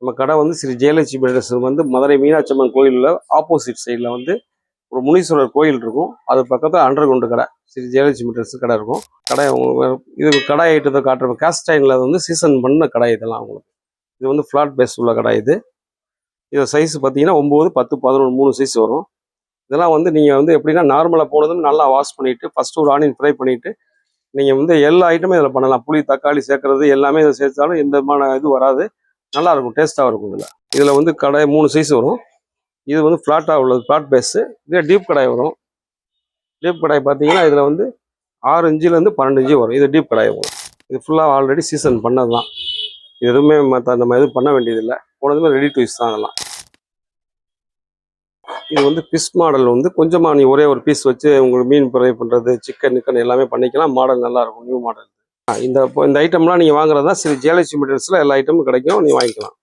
நம்ம கடை வந்து ஸ்ரீ ஜெயலட்சுமி பில்டர்ஸ் வந்து மதுரை மீனாட்சி அம்மன் கோயிலில் ஆப்போசிட் சைடில் வந்து ஒரு முனீஸ்வரர் கோயில் இருக்கும். அது பக்கத்தில் அண்டர் கிரவுண்டு கடை. ஸ்ரீ ஜெயலட்சுமி பில்டர்ஸ் கடை இருக்கும். கடை இது கடை ஐட்டத்தை காட்டுற கேஸ்டைனில் வந்து சீசன் பண்ண கடை இதெல்லாம் அவங்களுக்கு இது வந்து ஃப்ளாட் பேஸ் உள்ள கடை இது. இது சைஸ் பார்த்தீங்கன்னா ஒம்பது பத்து பதினொன்று மூணு சைஸ் வரும். இதெல்லாம் வந்து நீங்கள் வந்து எப்படின்னா நார்மலாக போனதும் நல்லா வாஷ் பண்ணிவிட்டு ஃபஸ்ட்டு ஒரு ஆனியன் ஃப்ரை பண்ணிவிட்டு நீங்கள் வந்து எல்லா ஐட்டமும் இதில் பண்ணலாம். புளி தக்காளி சேர்க்குறது எல்லாமே இதை சேர்த்தாலும் எந்த விதமான இது வராது. நல்லா இருக்கும் டேஸ்ட்டாக இருக்கும் இதில். இதில் வந்து கடை மூணு சைஸ் வரும். இது வந்து ஃப்ளாட்டாக உள்ளது ஃப்ளாட் பேஸு இதே டீப் கடாய் வரும். டீப் கடாய் பார்த்தீங்கன்னா இதில் வந்து ஆறு இன்ச்சிலேருந்து பன்னெண்டு இன்ச்சு வரும். இது டீப் கடாய் வரும். இது ஃபுல்லாக ஆல்ரெடி சீசன் பண்ணது தான். எதுவுமே மற்ற அந்த மாதிரி பண்ண வேண்டியதில்லை. போனதுமே ரெடி டு யூஸ் தான் அதெல்லாம் இது வந்து ஃபிஷ் மாடல் வந்து கொஞ்சமாக நீ ஒரே ஒரு பீஸ் வச்சு உங்களுக்கு மீன் ஃப்ரை பண்ணுறது சிக்கன் நிக்கன் எல்லாமே பண்ணிக்கலாம். மாடல் நல்லாயிருக்கும் நியூ மாடல் இந்த இப்போ இந்த ஐட்டம்லாம் நீங்கள் தான் சரி ஜியாலஜி மெட்டீரியல்ஸில் எல்லா ஐட்டமும் கிடைக்கும் நீங்கள் வாங்கிக்கலாம்.